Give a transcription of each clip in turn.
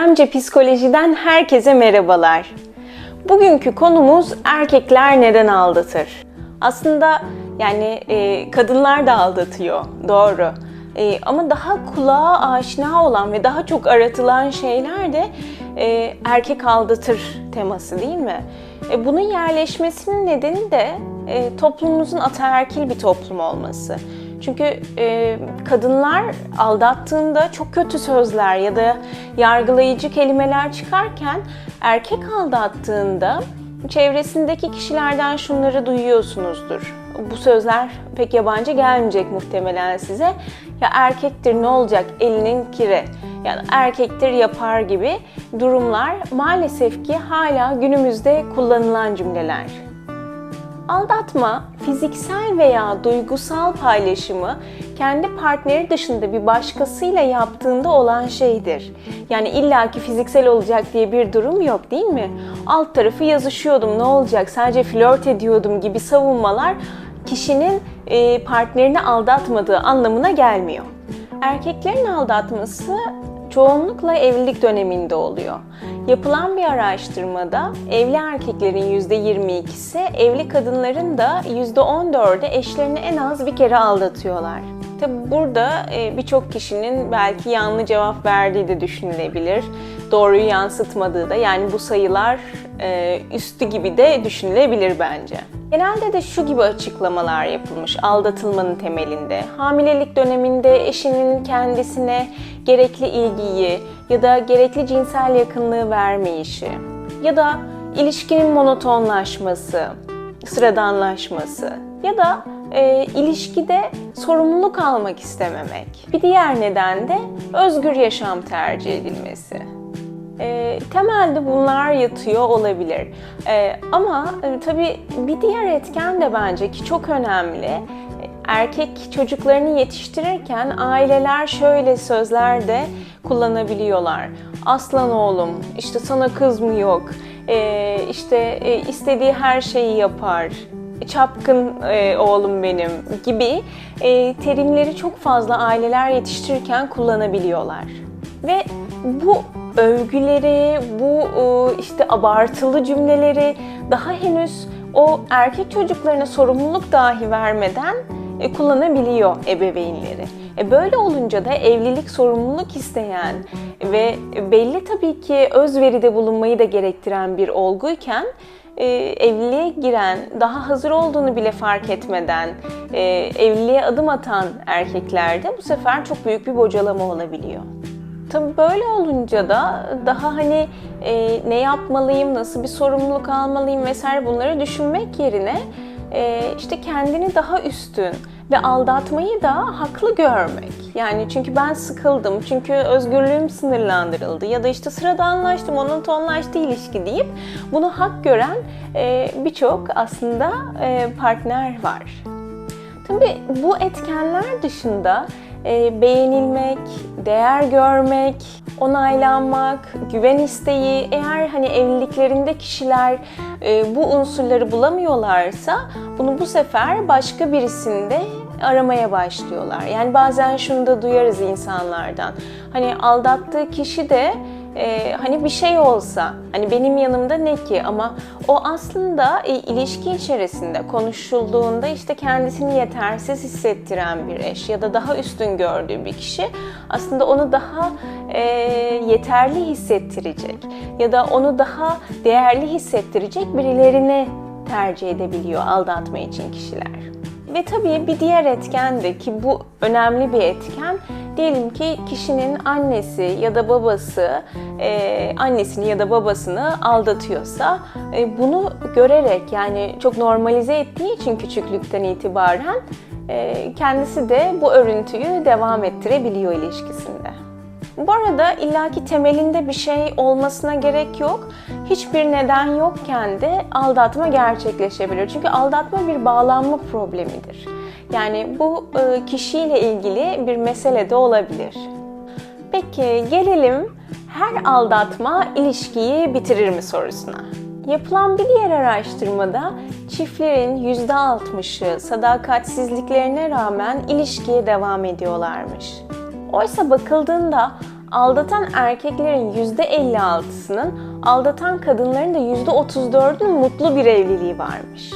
Meryemce Psikoloji'den herkese merhabalar. Bugünkü konumuz erkekler neden aldatır? Aslında yani e, kadınlar da aldatıyor, doğru. E, ama daha kulağa aşina olan ve daha çok aratılan şeyler de e, erkek aldatır teması değil mi? E, bunun yerleşmesinin nedeni de e, toplumumuzun ataerkil bir toplum olması. Çünkü e, kadınlar aldattığında çok kötü sözler ya da yargılayıcı kelimeler çıkarken erkek aldattığında çevresindeki kişilerden şunları duyuyorsunuzdur. Bu sözler pek yabancı gelmeyecek muhtemelen size. Ya erkektir ne olacak elinin kiri ya da erkektir yapar gibi durumlar maalesef ki hala günümüzde kullanılan cümleler. Aldatma, fiziksel veya duygusal paylaşımı kendi partneri dışında bir başkasıyla yaptığında olan şeydir. Yani illaki fiziksel olacak diye bir durum yok değil mi? Alt tarafı yazışıyordum ne olacak sadece flört ediyordum gibi savunmalar kişinin e, partnerini aldatmadığı anlamına gelmiyor. Erkeklerin aldatması çoğunlukla evlilik döneminde oluyor. Yapılan bir araştırmada evli erkeklerin %22'si, evli kadınların da %14'ü eşlerini en az bir kere aldatıyorlar. Tabi burada e, birçok kişinin belki yanlış cevap verdiği de düşünülebilir. Doğruyu yansıtmadığı da yani bu sayılar e, üstü gibi de düşünülebilir bence. Genelde de şu gibi açıklamalar yapılmış aldatılmanın temelinde. Hamilelik döneminde eşinin kendisine gerekli ilgiyi ya da gerekli cinsel yakınlığı vermeyişi ya da ilişkinin monotonlaşması, sıradanlaşması ya da e, ilişkide sorumluluk almak istememek. Bir diğer neden de özgür yaşam tercih edilmesi. E, temelde bunlar yatıyor olabilir. E, ama e, tabii bir diğer etken de bence ki çok önemli. Erkek çocuklarını yetiştirirken aileler şöyle sözler de kullanabiliyorlar. Aslan oğlum, işte sana kız mı yok, e, işte e, istediği her şeyi yapar, çapkın e, oğlum benim gibi e, terimleri çok fazla aileler yetiştirirken kullanabiliyorlar. Ve bu övgüleri, bu e, işte abartılı cümleleri daha henüz o erkek çocuklarına sorumluluk dahi vermeden e, kullanabiliyor ebeveynleri. E, böyle olunca da evlilik sorumluluk isteyen ve belli tabii ki özveride bulunmayı da gerektiren bir olguyken e, evliliğe giren, daha hazır olduğunu bile fark etmeden e, evliliğe adım atan erkeklerde bu sefer çok büyük bir bocalama olabiliyor. Tabii böyle olunca da daha hani e, ne yapmalıyım, nasıl bir sorumluluk almalıyım vesaire bunları düşünmek yerine işte kendini daha üstün ve aldatmayı da haklı görmek. Yani çünkü ben sıkıldım, çünkü özgürlüğüm sınırlandırıldı ya da işte sıradanlaştı, monotonlaştı ilişki deyip bunu hak gören e, birçok aslında e, partner var. Tabii bu etkenler dışında beğenilmek, değer görmek, onaylanmak, güven isteği, eğer hani evliliklerinde kişiler e, bu unsurları bulamıyorlarsa bunu bu sefer başka birisinde aramaya başlıyorlar. Yani bazen şunu da duyarız insanlardan. Hani aldattığı kişi de e, hani bir şey olsa, hani benim yanımda ne ki ama o aslında e, ilişki içerisinde konuşulduğunda işte kendisini yetersiz hissettiren bir eş ya da daha üstün gördüğü bir kişi aslında onu daha e, yeterli hissettirecek ya da onu daha değerli hissettirecek birilerini tercih edebiliyor aldatma için kişiler. Ve tabii bir diğer etken de ki bu önemli bir etken. Diyelim ki kişinin annesi ya da babası e, annesini ya da babasını aldatıyorsa e, bunu görerek yani çok normalize ettiği için küçüklükten itibaren e, kendisi de bu örüntüyü devam ettirebiliyor ilişkisinde. Bu arada illaki temelinde bir şey olmasına gerek yok. Hiçbir neden yokken de aldatma gerçekleşebilir. Çünkü aldatma bir bağlanma problemidir. Yani bu e, kişiyle ilgili bir mesele de olabilir. Peki gelelim her aldatma ilişkiyi bitirir mi sorusuna. Yapılan bir diğer araştırmada çiftlerin %60'ı sadakatsizliklerine rağmen ilişkiye devam ediyorlarmış. Oysa bakıldığında aldatan erkeklerin %56'sının aldatan kadınların da %34'ünün mutlu bir evliliği varmış.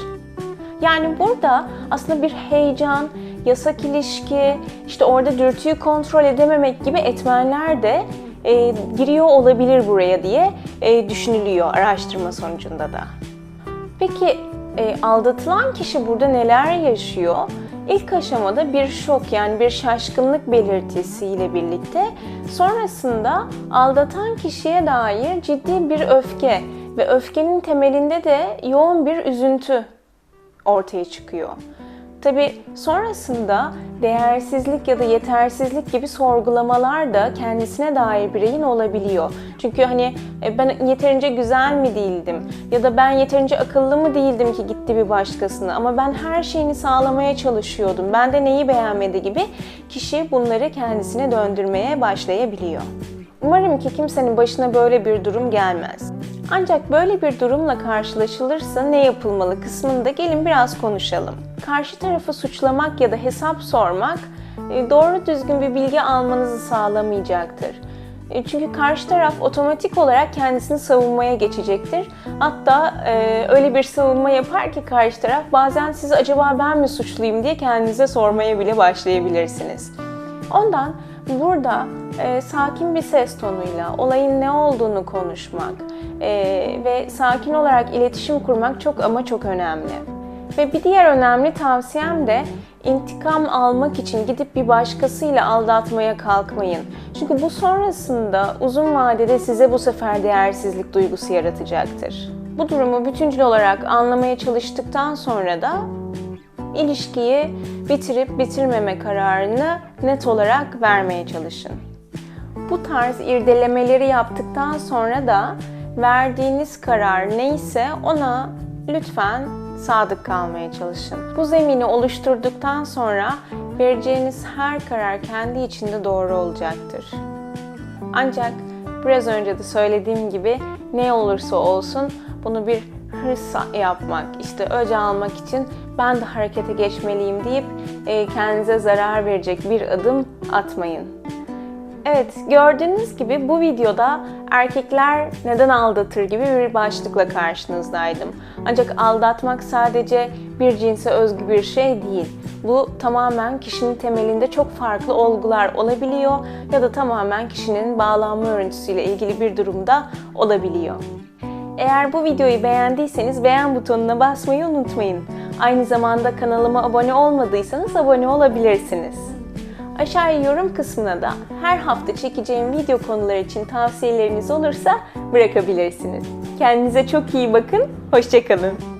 Yani burada aslında bir heyecan, yasak ilişki, işte orada dürtüyü kontrol edememek gibi etmenler de e, giriyor olabilir buraya diye e, düşünülüyor araştırma sonucunda da. Peki e, aldatılan kişi burada neler yaşıyor? İlk aşamada bir şok yani bir şaşkınlık belirtisiyle birlikte sonrasında aldatan kişiye dair ciddi bir öfke ve öfkenin temelinde de yoğun bir üzüntü ortaya çıkıyor. Tabi sonrasında değersizlik ya da yetersizlik gibi sorgulamalar da kendisine dair bireyin olabiliyor. Çünkü hani e, ben yeterince güzel mi değildim ya da ben yeterince akıllı mı değildim ki gitti bir başkasına ama ben her şeyini sağlamaya çalışıyordum. Ben de neyi beğenmedi gibi kişi bunları kendisine döndürmeye başlayabiliyor. Umarım ki kimsenin başına böyle bir durum gelmez. Ancak böyle bir durumla karşılaşılırsa ne yapılmalı kısmında gelin biraz konuşalım. Karşı tarafı suçlamak ya da hesap sormak e, doğru düzgün bir bilgi almanızı sağlamayacaktır. E, Çünkü karşı taraf otomatik olarak kendisini savunmaya geçecektir. Hatta e, öyle bir savunma yapar ki karşı taraf bazen sizi acaba ben mi suçluyum diye kendinize sormaya bile başlayabilirsiniz. Ondan burada e, sakin bir ses tonuyla olayın ne olduğunu konuşmak e, ve sakin olarak iletişim kurmak çok ama çok önemli. Ve bir diğer önemli tavsiyem de intikam almak için gidip bir başkasıyla aldatmaya kalkmayın. Çünkü bu sonrasında uzun vadede size bu sefer değersizlik duygusu yaratacaktır. Bu durumu bütüncül olarak anlamaya çalıştıktan sonra da ilişkiyi bitirip bitirmeme kararını net olarak vermeye çalışın. Bu tarz irdelemeleri yaptıktan sonra da verdiğiniz karar neyse ona lütfen sadık kalmaya çalışın. Bu zemini oluşturduktan sonra vereceğiniz her karar kendi içinde doğru olacaktır. Ancak biraz önce de söylediğim gibi ne olursa olsun bunu bir hırs yapmak, işte öce almak için ben de harekete geçmeliyim deyip e, kendinize zarar verecek bir adım atmayın. Evet, gördüğünüz gibi bu videoda erkekler neden aldatır gibi bir başlıkla karşınızdaydım. Ancak aldatmak sadece bir cinse özgü bir şey değil. Bu tamamen kişinin temelinde çok farklı olgular olabiliyor ya da tamamen kişinin bağlanma örüntüsüyle ilgili bir durumda olabiliyor. Eğer bu videoyu beğendiyseniz beğen butonuna basmayı unutmayın. Aynı zamanda kanalıma abone olmadıysanız abone olabilirsiniz. Aşağıya yorum kısmına da her hafta çekeceğim video konular için tavsiyeleriniz olursa bırakabilirsiniz. Kendinize çok iyi bakın, hoşçakalın.